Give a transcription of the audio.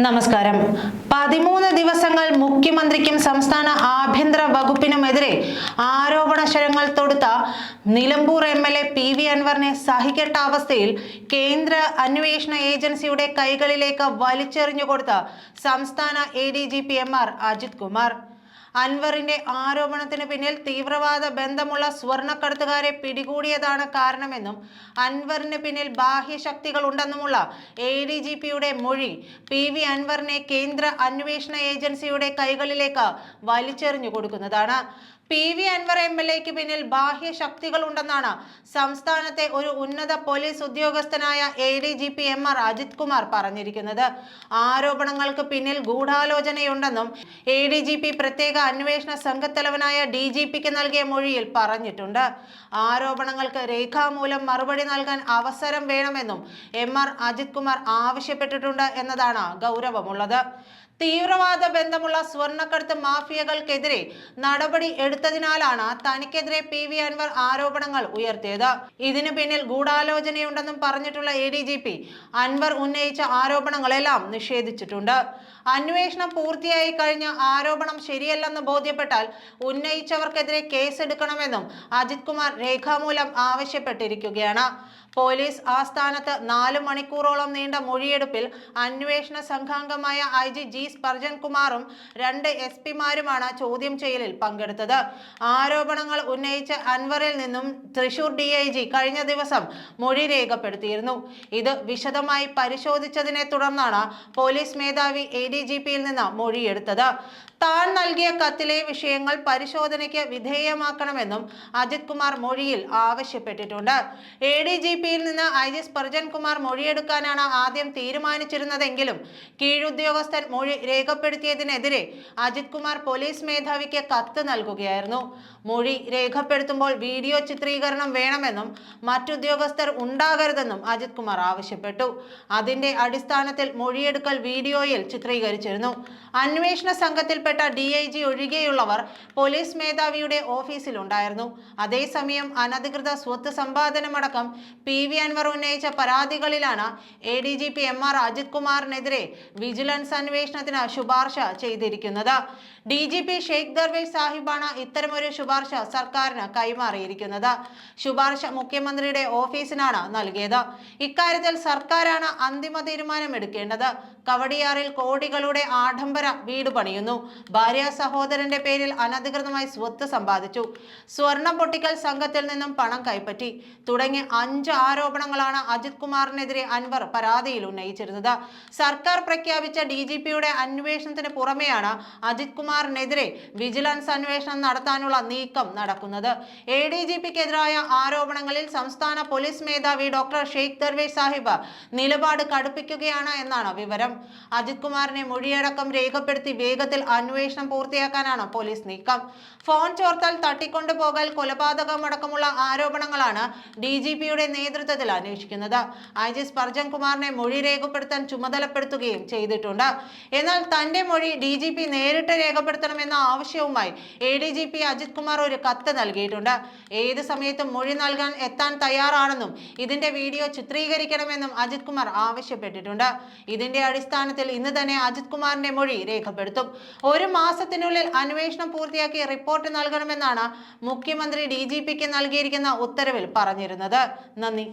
നമസ്കാരം. പതിമൂന്ന് ദിവസങ്ങൾ മുഖ്യമന്ത്രിക്കും സംസ്ഥാന ആഭ്യന്തര വകുപ്പിനുമെതിരെ ആരോപണ ശരങ്ങൾ തൊടുത്ത Nilambur M L A P V അൻവറിനെ സഹികെട്ട അവസ്ഥയിൽ കേന്ദ്ര അന്വേഷണ ഏജൻസിയുടെ കൈകളിലേക്ക് വലിച്ചെറിഞ്ഞു കൊടുത്ത സംസ്ഥാന A D G P M R Ajith Kumar. അൻവറിന്റെ ആരോപണത്തിന് പിന്നിൽ തീവ്രവാദ ബന്ധമുള്ള സ്വർണക്കടത്തുകാരെ പിടികൂടിയതാണ് കാരണമെന്നും അൻവറിന് പിന്നിൽ ബാഹ്യശക്തികൾ ഉണ്ടെന്നുമുള്ള എ ഡി ജി പിയുടെ മൊഴി പി വി അൻവറിനെ കേന്ദ്ര അന്വേഷണ ഏജൻസിയുടെ കൈകളിലേക്ക് വലിച്ചെറിഞ്ഞു കൊടുക്കുന്നതാണ്. P V Anvar M L എക്ക് പിന്നിൽ ബാഹ്യ ശക്തികളുണ്ടെന്നാണ് സംസ്ഥാനത്തെ ഒരു ഉന്നത പോലീസ് ഉദ്യോഗസ്ഥനായ A D G P M R Ajith Kumar പറഞ്ഞിരിക്കുന്നത്. ആരോപണങ്ങൾക്ക് പിന്നിൽ ഗൂഢാലോചനയുണ്ടെന്നും എ ഡി ജി പി പ്രത്യേക അന്വേഷണ സംഘത്തലവനായ ഡി ജി പിക്ക് നൽകിയ മൊഴിയിൽ പറഞ്ഞിട്ടുണ്ട്. ആരോപണങ്ങൾക്ക് രേഖാമൂലം മറുപടി നൽകാൻ അവസരം വേണമെന്നും എം ആർ അജിത് കുമാർ ആവശ്യപ്പെട്ടിട്ടുണ്ട് എന്നതാണ് ഗൗരവമുള്ളത്. തീവ്രവാദ ബന്ധമുള്ള സ്വർണക്കടത്ത് മാഫിയകൾക്കെതിരെ നടപടി എടുത്തതിനാലാണ് തനിക്കെതിരെ പി വി അൻവർ ആരോപണങ്ങൾ ഉയർത്തിയത്. ഇതിനു പിന്നിൽ ഗൂഢാലോചനയുണ്ടെന്നും പറഞ്ഞിട്ടുള്ള A D G P Anvar ഉന്നയിച്ച ആരോപണങ്ങളെല്ലാം നിഷേധിച്ചിട്ടുണ്ട്. അന്വേഷണം പൂർത്തിയായി കഴിഞ്ഞ ആരോപണം ശരിയല്ലെന്ന് ബോധ്യപ്പെട്ടാൽ ഉന്നയിച്ചവർക്കെതിരെ കേസെടുക്കണമെന്നും അജിത് കുമാർ രേഖാമൂലം ആവശ്യപ്പെട്ടിരിക്കുകയാണ്. പോലീസ് ആസ്ഥാനത്ത് നാല് മണിക്കൂറോളം നീണ്ട മൊഴിയെടുപ്പിൽ അന്വേഷണ സംഘാംഗമായ ഐ ജി ജി സ്പർജൻ കുമാറും രണ്ട് എസ് പിമാരുമാണ് ചോദ്യം ചെയ്യലിൽ പങ്കെടുത്തത്. ആരോപണങ്ങൾ ഉന്നയിച്ച അൻവറിൽ നിന്നും തൃശൂർ ഡി ഐ ജി കഴിഞ്ഞ ദിവസം മൊഴി രേഖപ്പെടുത്തിയിരുന്നു. ഇത് വിശദമായി പരിശോധിച്ചതിനെ തുടർന്നാണ് പോലീസ് മേധാവി എ ഡി ജി പിയിൽ നിന്ന് മൊഴിയെടുത്തത്. താൻ നൽകിയ കത്തിലെ വിഷയങ്ങൾ പരിശോധനയ്ക്ക് വിധേയമാക്കണമെന്നും അജിത് കുമാർ മൊഴിയിൽ ആവശ്യപ്പെട്ടിട്ടുണ്ട്. എ ഡി ജി പിയിൽ നിന്ന് ഐ ജി സ്പർജൻ കുമാർ മൊഴിയെടുക്കാനാണ് ആദ്യം തീരുമാനിച്ചിരുന്നതെങ്കിലും കീഴുദ്യോഗസ്ഥൻ മൊഴി രേഖപ്പെടുത്തിയതിനെതിരെ അജിത് കുമാർ പോലീസ് മേധാവിക്ക് കത്ത് നൽകുകയായിരുന്നു. മൊഴി രേഖപ്പെടുത്തുമ്പോൾ വീഡിയോ ചിത്രീകരണം വേണമെന്നും മറ്റുദ്യോഗസ്ഥർ ഉണ്ടാകരുതെന്നും അജിത് കുമാർ ആവശ്യപ്പെട്ടു. അതിന്റെ അടിസ്ഥാനത്തിൽ മൊഴിയെടുക്കൽ വീഡിയോയിൽ ചിത്രീകരിച്ചിരുന്നു. അന്വേഷണ സംഘത്തിൽപ്പെട്ട ഡി ഐ ജി ഒഴികെയുള്ളവർ പോലീസ് മേധാവിയുടെ ഓഫീസിലുണ്ടായിരുന്നു. അതേസമയം അനധികൃത സ്വത്ത് സമ്പാദനമടക്കം പി വി അൻവർ ഉന്നയിച്ച പരാതികളിലാണ് A D G P M R Ajith കുമാറിനെതിരെ vigilance അന്വേഷണത്തിന് ശുപാർശ ചെയ്തിരിക്കുന്നത്. D G P Sheikh Darvesh സാഹിബാണ് ഇത്തരമൊരു ശുപാർശ സർക്കാരിന് കൈമാറിയിരിക്കുന്നത്. ശുപാർശ മുഖ്യമന്ത്രിയുടെ ഓഫീസിനാണ് നൽകിയത്. ഇക്കാര്യത്തിൽ സർക്കാരാണ് അന്തിമ തീരുമാനമെടുക്കേണ്ടത്. കവടിയാറിൽ കോടികളുടെ ആഡംബര വീട് പണിയുന്നു. ഭാര്യ സഹോദരന്റെ പേരിൽ അനധികൃതമായി സ്വത്ത് സമ്പാദിച്ചു. സ്വർണം പൊട്ടിക്കൽ സംഘത്തിൽ നിന്നും പണം കൈപ്പറ്റി. തുടങ്ങിയ അഞ്ച് ആരോപണങ്ങളാണ് അജിത് കുമാറിനെതിരെ അൻവർ പരാതിയിൽ ഉന്നയിച്ചിരുന്നത്. സർക്കാർ പ്രഖ്യാപിച്ച ഡി ജി പിയുടെ അന്വേഷണത്തിന് പുറമെയാണ് അജിത് കുമാറിനെതിരെ വിജിലൻസ് അന്വേഷണം നടത്താനുള്ള നീക്കം നടക്കുന്നത്. എ ഡി ജി പിക്കെതിരായ ആരോപണങ്ങളിൽ സംസ്ഥാന പോലീസ് മേധാവി ഡോക്ടർ ഷെയ്ഖ് ദർവേഷ് സാഹിബ് നിലപാട് കടുപ്പിക്കുകയാണ് എന്നാണ് വിവരം. അജിത് കുമാറിനെ മൊഴിയടക്കം രേഖപ്പെടുത്തി വേഗത്തിൽ അന്വേഷണം പൂർത്തിയാക്കാനാണ് പോലീസ് നീക്കം. ഫോൺ ചോർത്താൽ തട്ടിക്കൊണ്ടുപോകൽ കൊലപാതകമടക്കമുള്ള ആരോപണങ്ങളാണ് ഡി ജി പിയുടെ നേതൃത്വത്തിൽ അന്വേഷിക്കുന്നത്. ഐ ജി സ്പർജൻ കുമാറിനെ മൊഴി രേഖപ്പെടുത്താൻ ചുമതലപ്പെടുത്തുകയും ചെയ്തിട്ടുണ്ട്. എന്നാൽ തന്റെ മൊഴി ഡി ജി പി നേരിട്ട് രേഖപ്പെടുത്തണമെന്ന ആവശ്യവുമായി A D G P Ajith Kumar ഒരു കത്ത് നൽകിയിട്ടുണ്ട്. ഏത് സമയത്തും മൊഴി നൽകാൻ എത്താൻ തയ്യാറാണെന്നും ഇതിന്റെ വീഡിയോ ചിത്രീകരിക്കണമെന്നും അജിത് കുമാർ ആവശ്യപ്പെട്ടിട്ടുണ്ട്. ഇതിന്റെ അടിസ്ഥാനത്തിൽ ഇന്ന് തന്നെ അജിത് കുമാറിന്റെ മൊഴി രേഖപ്പെടുത്തും. ഒരു മാസത്തിനുള്ളിൽ അന്വേഷണം പൂർത്തിയാക്കി റിപ്പോർട്ട് നൽകണമെന്നാണ് മുഖ്യമന്ത്രി ഡി നൽകിയിരിക്കുന്ന ഉത്തരവിൽ പറഞ്ഞിരുന്നത്. നന്ദി.